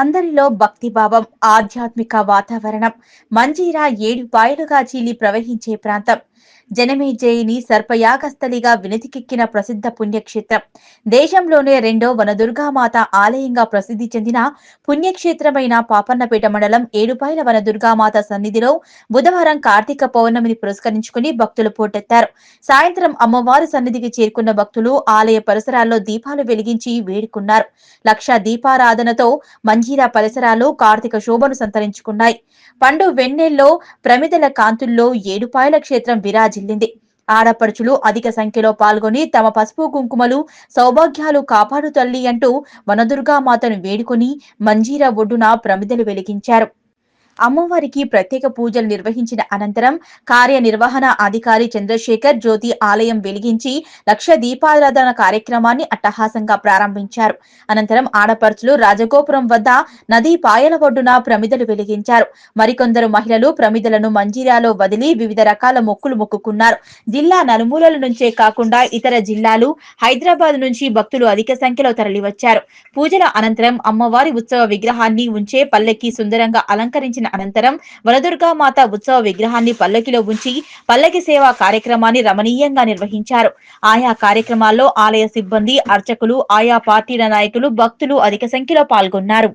అందరిలో భక్తిభావం ఆధ్యాత్మిక వాతావరణం మంజీరా ఏడు పాయలుగా చీలి ప్రవహించే ప్రాంతం. జనమేజయిని సర్పయాగస్థలిగా వినతికెక్కిన ప్రసిద్ధ పుణ్యక్షేత్రం. దేశంలోనే రెండో వనదుర్గామాత ఆలయంగా ప్రసిద్ధి చెందిన పుణ్యక్షేత్రమైన పాపన్నపేట మండలం ఏడుపాయల వనదుర్గామాత సన్నిధిలో బుధవారం కార్తీక పౌర్ణమిని పురస్కరించుకుని భక్తులు పోటెత్తారు. సాయంత్రం అమ్మవారి సన్నిధికి చేరుకున్న భక్తులు ఆలయ పరిసరాల్లో దీపాలు వెలిగించి వేడుకున్నారు. లక్ష దీపారాధనతో మంజీరా పరిసరాలు కార్తీక శోభను సంతరించుకున్నాయి. పండు వెన్నెల్లో ప్రమిదల కాంతుల్లో ఏడుపాయల క్షేత్రం విరాజిల్లింది ఆడపడుచులు అధిక సంఖ్యలో పాల్గొని తమ పసుపు కుంకుమలు సౌభాగ్యాలు కాపాడు తల్లి అంటూ వనదుర్గామాతను వేడుకొని మంజీరా ఒడ్డున ప్రమిదలు వెలిగించారు. అమ్మవారికి ప్రత్యేక పూజలు నిర్వహించిన అనంతరం కార్యనిర్వహణ అధికారి చంద్రశేఖర్ జ్యోతి ఆలయం వెలిగించి లక్ష దీపారాధన కార్యక్రమాన్ని అట్టహాసంగా ప్రారంభించారు. అనంతరం ఆడపడుచులు రాజగోపురం వద్ద నదీ పాయల ఒడ్డున ప్రమిదలు వెలిగించారు. మరికొందరు మహిళలు ప్రమిదలను మంజీరాలో వదిలి వివిధ రకాల మొక్కులు మొక్కుకున్నారు. జిల్లా నలుమూలల నుంచే కాకుండా ఇతర జిల్లాలు హైదరాబాద్ నుంచి భక్తులు అధిక సంఖ్యలో తరలివచ్చారు. పూజల అనంతరం అమ్మవారి ఉత్సవ విగ్రహాన్ని ఉంచే పల్లెకి సుందరంగా అలంకరించిన అనంతరం వనదుర్గామాత ఉత్సవ విగ్రహాన్ని పల్లకిలో ఉంచి పల్లకి సేవా కార్యక్రమాన్ని రమణీయంగా నిర్వహించారు. ఆయా కార్యక్రమాల్లో ఆలయ సిబ్బంది అర్చకులు ఆయా పార్టీల నాయకులు భక్తులు అధిక సంఖ్యలో పాల్గొన్నారు.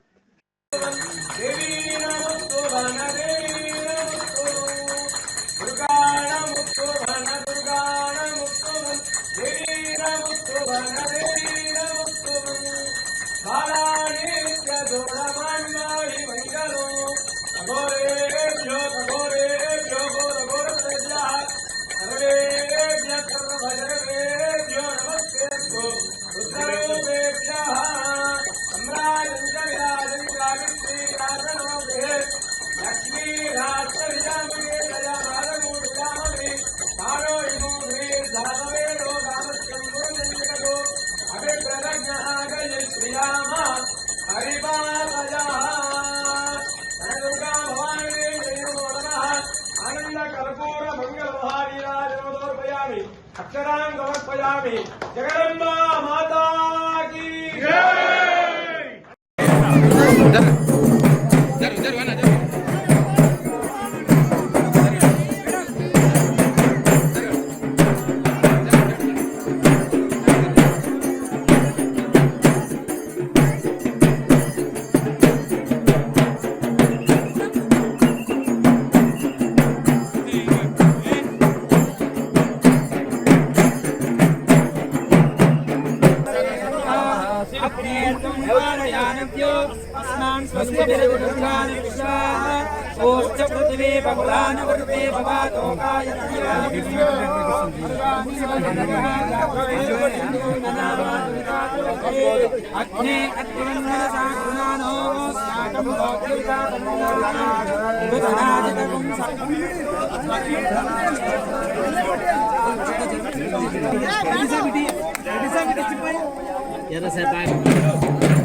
అక్షరాం సమర్పయామి జగదంబా नवानयानव्यो अस्नान् स्वस्तिभिरविरुद्धानिश्वाश्च पृथिवे बहुलान् वृते भवातोकाय अग्ने अग्निवन्धनसा गुणानो साकं भोक्तिकातमोलानाजकं साकं Ya lo sepan.